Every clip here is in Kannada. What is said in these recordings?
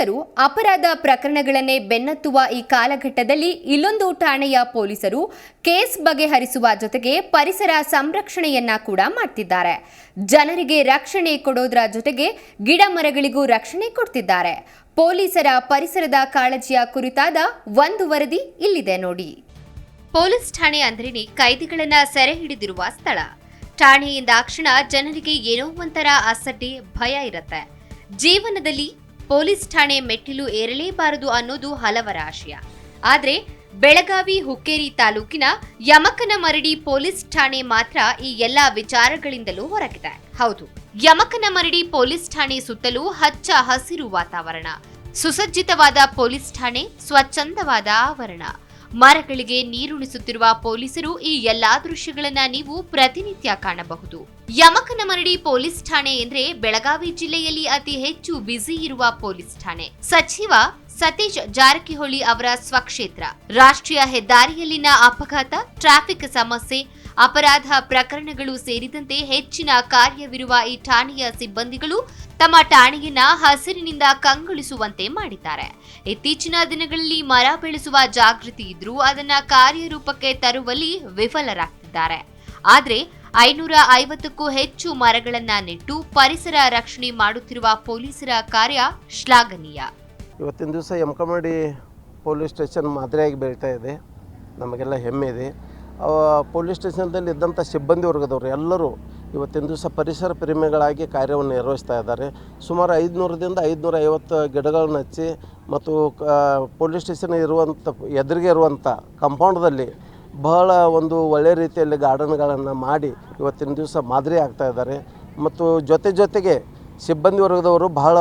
ಪೊಲೀಸರು ಅಪರಾಧ ಪ್ರಕರಣಗಳನ್ನೇ ಬೆನ್ನತ್ತುವ ಈ ಕಾಲಘಟ್ಟದಲ್ಲಿ ಇಲ್ಲೊಂದು ಠಾಣೆಯ ಪೊಲೀಸರು ಕೇಸ್ ಬಗೆಹರಿಸುವ ಜೊತೆಗೆ ಪರಿಸರ ಸಂರಕ್ಷಣೆಯನ್ನ ಕೂಡ ಮಾಡ್ತಿದ್ದಾರೆ. ಜನರಿಗೆ ರಕ್ಷಣೆ ಕೊಡೋದ್ರ ಜೊತೆಗೆ ಗಿಡ ಮರಗಳಿಗೂ ರಕ್ಷಣೆ ಕೊಡ್ತಿದ್ದಾರೆ. ಪೊಲೀಸರ ಪರಿಸರದ ಕಾಳಜಿಯ ಕುರಿತಾದ ಒಂದು ವರದಿ ಇಲ್ಲಿದೆ ನೋಡಿ. ಪೊಲೀಸ್ ಠಾಣೆ ಅಂದ್ರೇನೆ ಕೈದಿಗಳನ್ನ ಸೆರೆ ಹಿಡಿದಿರುವ ಸ್ಥಳ. ಠಾಣೆಯಿಂದ ಕ್ಷಣ ಜನರಿಗೆ ಏನೋ ಒಂಥರ ಅಸಡ್ಡೆ, ಭಯ ಇರುತ್ತೆ. ಜೀವನದಲ್ಲಿ ಪೊಲೀಸ್ ಠಾಣೆ ಮೆಟ್ಟಿಲು ಏರಲೇಬಾರದು ಅನ್ನೋದು ಹಲವರ ಆಶಯ. ಆದರೆ ಬೆಳಗಾವಿ, ಹುಕ್ಕೇರಿ ತಾಲೂಕಿನ ಯಮಕನ ಮರಡಿ ಪೊಲೀಸ್ ಠಾಣೆ ಮಾತ್ರ ಈ ಎಲ್ಲಾ ವಿಚಾರಗಳಿಂದಲೂ ಹೊರಗಿದೆ. ಹೌದು, ಯಮಕನ ಮರಡಿ ಪೊಲೀಸ್ ಠಾಣೆ ಸುತ್ತಲೂ ಹಚ್ಚ ಹಸಿರು ವಾತಾವರಣ. ಸುಸಜ್ಜಿತವಾದ ಪೊಲೀಸ್ ಠಾಣೆ, ಸ್ವಚ್ಛಂದವಾದ ಆವರಣ. ಮರಗಳಿಗೆ ನೀರುಣಿಸುತ್ತಿರುವ ಪೊಲೀಸರು ಈ ಎಲ್ಲಾ ದೃಶ್ಯಗಳನ್ನ ನೀವು ಪ್ರತಿನಿತ್ಯ ಕಾಣಬಹುದು. ಯಮಕನಮರಡಿ ಪೊಲೀಸ್ ಠಾಣೆ ಎಂದ್ರೆ ಬೆಳಗಾವಿ ಜಿಲ್ಲೆಯಲ್ಲಿ ಅತಿ ಹೆಚ್ಚು ಬ್ಯುಸಿ ಇರುವ ಪೊಲೀಸ್ ಠಾಣೆ. ಸಚಿವ ಸತೀಶ್ ಜಾರಕಿಹೊಳಿ ಅವರ ಸ್ವಕ್ಷೇತ್ರ. ರಾಷ್ಟ್ರೀಯ ಹೆದ್ದಾರಿಯಲ್ಲಿನ ಅಪಘಾತ ಟ್ರಾಫಿಕ್ ಸಮಸ್ಯೆ ಅಪರಾಧ ಪ್ರಕರಣಗಳು ಸೇರಿದಂತೆ ಹೆಚ್ಚಿನ ಕಾರ್ಯವಿರುವ ಈ ಠಾಣೆಯ ಸಿಬ್ಬಂದಿಗಳು ತಮ್ಮ ಠಾಣೆಯನ್ನ ಹಸಿರಿನಿಂದ ಕಂಗೊಳಿಸುವಂತೆ ಮಾಡಿದ್ದಾರೆ. ಇತ್ತೀಚಿನ ದಿನಗಳಲ್ಲಿ ಮರ ಬೆಳೆಸುವ ಜಾಗೃತಿ ಇದ್ರೂ ಅದನ್ನ ಕಾರ್ಯರೂಪಕ್ಕೆ ತರುವಲ್ಲಿ ವಿಫಲರಾಗ್ತಿದ್ದಾರೆ. ಆದರೆ ಐನೂರ ಐವತ್ತಕ್ಕೂ ಹೆಚ್ಚು ಮರಗಳನ್ನ ನೆಟ್ಟು ಪರಿಸರ ರಕ್ಷಣೆ ಮಾಡುತ್ತಿರುವ ಪೊಲೀಸರ ಕಾರ್ಯ ಶ್ಲಾಘನೀಯ. ಇವತ್ತಿನ ದಿವಸ ಯಮಕಮಡಿ ಪೊಲೀಸ್ ಸ್ಟೇಷನ್ ಮಾದರಿಯಾಗಿ ಬೆಳೀತಾ ಇದೆ. ನಮಗೆಲ್ಲ ಹೆಮ್ಮೆ ಇದೆ. ಪೊಲೀಸ್ ಸ್ಟೇಷನ್ದಲ್ಲಿ ಇದ್ದಂಥ ಸಿಬ್ಬಂದಿ ವರ್ಗದವರು ಎಲ್ಲರೂ ಇವತ್ತಿನ ದಿವಸ ಪರಿಸರ ಪ್ರೇಮಿಗಳಾಗಿ ಕಾರ್ಯವನ್ನು ನಿರ್ವಹಿಸ್ತಾ ಇದ್ದಾರೆ. ಸುಮಾರು ಐದುನೂರದಿಂದ ಐದುನೂರ ಐವತ್ತು ಗಿಡಗಳನ್ನು ಹಚ್ಚಿ ಮತ್ತು ಪೊಲೀಸ್ ಸ್ಟೇಷನ್ ಇರುವಂಥ, ಎದುರಿಗೆ ಇರುವಂಥ ಕಂಪೌಂಡ್ದಲ್ಲಿ ಬಹಳ ಒಂದು ಒಳ್ಳೆಯ ರೀತಿಯಲ್ಲಿ ಗಾರ್ಡನ್ಗಳನ್ನು ಮಾಡಿ ಇವತ್ತಿನ ದಿವಸ ಮಾದರಿ ಆಗ್ತಾ ಇದ್ದಾರೆ. ಮತ್ತು ಜೊತೆ ಜೊತೆಗೆ ಸಿಬ್ಬಂದಿ ವರ್ಗದವರು ಬಹಳ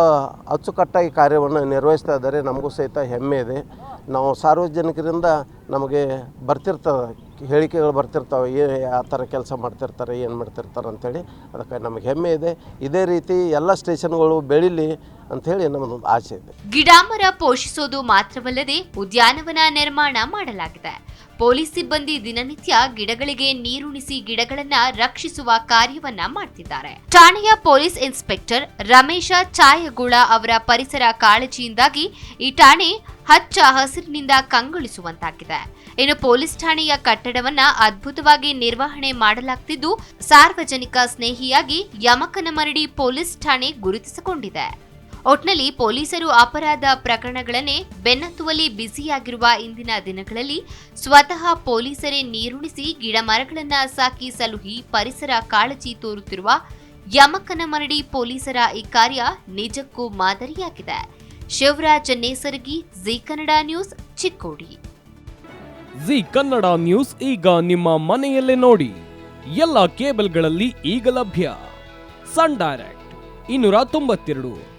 ಅಚ್ಚುಕಟ್ಟಾಗಿ ಕಾರ್ಯವನ್ನು ನಿರ್ವಹಿಸ್ತಾ ಇದ್ದಾರೆ. ನಮಗೂ ಸಹಿತ ಹೆಮ್ಮೆ ಇದೆ. ನಾವು ಸಾರ್ವಜನಿಕರಿಂದ ನಮಗೆ ಬರ್ತಿರ್ತದೆ ಹೇಳಿಕೆಗಳು ಬರ್ತಿರ್ತಾವೆ, ಏ, ಆ ಥರ ಕೆಲಸ ಮಾಡ್ತಿರ್ತಾರೆ, ಏನು ಮಾಡ್ತಿರ್ತಾರೆ ಅಂಥೇಳಿ ಅದಕ್ಕೆ ನಮಗೆ ಹೆಮ್ಮೆ ಇದೆ. ಇದೇ ರೀತಿ ಎಲ್ಲ ಸ್ಟೇಷನ್ಗಳು ಬೆಳೀಲಿ ಅಂಥೇಳಿ ನಮ್ಮದೊಂದು ಆಸೆ ಇದೆ. ಗಿಡ ಮರ ಪೋಷಿಸೋದು ಮಾತ್ರವಲ್ಲದೆ ಉದ್ಯಾನವನ ನಿರ್ಮಾಣ ಮಾಡಲಾಗಿದೆ. ಪೊಲೀಸ್ ಸಿಬ್ಬಂದಿ ದಿನನಿತ್ಯ ಗಿಡಗಳಿಗೆ ನೀರುಣಿಸಿ ಗಿಡಗಳನ್ನ ರಕ್ಷಿಸುವ ಕಾರ್ಯವನ್ನ ಮಾಡ್ತಿದ್ದಾರೆ. ಠಾಣೆಯ ಪೊಲೀಸ್ ಇನ್ಸ್ಪೆಕ್ಟರ್ ರಮೇಶ ಛಾಯಗುಳ ಅವರ ಪರಿಸರ ಕಾಳಜಿಯಿಂದಾಗಿ ಈ ಠಾಣೆ ಹಚ್ಚ ಹಸಿರಿನಿಂದ ಕಂಗೊಳಿಸುವಂತಾಗಿದೆ. ಇನ್ನು ಪೊಲೀಸ್ ಠಾಣೆಯ ಕಟ್ಟಡವನ್ನ ಅದ್ಭುತವಾಗಿ ನಿರ್ವಹಣೆ ಮಾಡಲಾಗ್ತಿದ್ದು, ಸಾರ್ವಜನಿಕ ಸ್ನೇಹಿಯಾಗಿ ಯಮಕನಮರಡಿ ಪೊಲೀಸ್ ಠಾಣೆ ಗುರುತಿಸಿಕೊಂಡಿದೆ. ಒಟ್ನಲ್ಲಿ ಪೊಲೀಸರು ಅಪರಾಧ ಪ್ರಕರಣಗಳನ್ನೇ ಬೆನ್ನತ್ತುವಲ್ಲಿ ಬ್ಯುಸಿಯಾಗಿರುವ ಇಂದಿನ ದಿನಗಳಲ್ಲಿ ಸ್ವತಃ ಪೊಲೀಸರೇ ನೀರುಣಿಸಿ ಗಿಡ ಮರಗಳನ್ನ ಸಾಕಿ ಸಲುಹಿ ಪರಿಸರ ಕಾಳಜಿ ತೋರುತ್ತಿರುವ ಯಮಕನಮರಡಿ ಪೊಲೀಸರ ಈ ಕಾರ್ಯ ನಿಜಕ್ಕೂ ಮಾದರಿಯಾಗಿದೆ. Shivraj Nesargi Zee Kannada news, Chikkodi. Zee Kannada news ಈಗ ನಿಮ್ಮ ಮನೆಯಲ್ಲೇ ನೋಡಿ. ಎಲ್ಲ ಕೇಬಲ್ಗಳಲ್ಲಿ ಈಗ ಲಭ್ಯ. ಸನ್ ಡೈರೆಕ್ಟ್, ಇನ್ನೂರ ತೊಂಬತ್ತೆರಡು.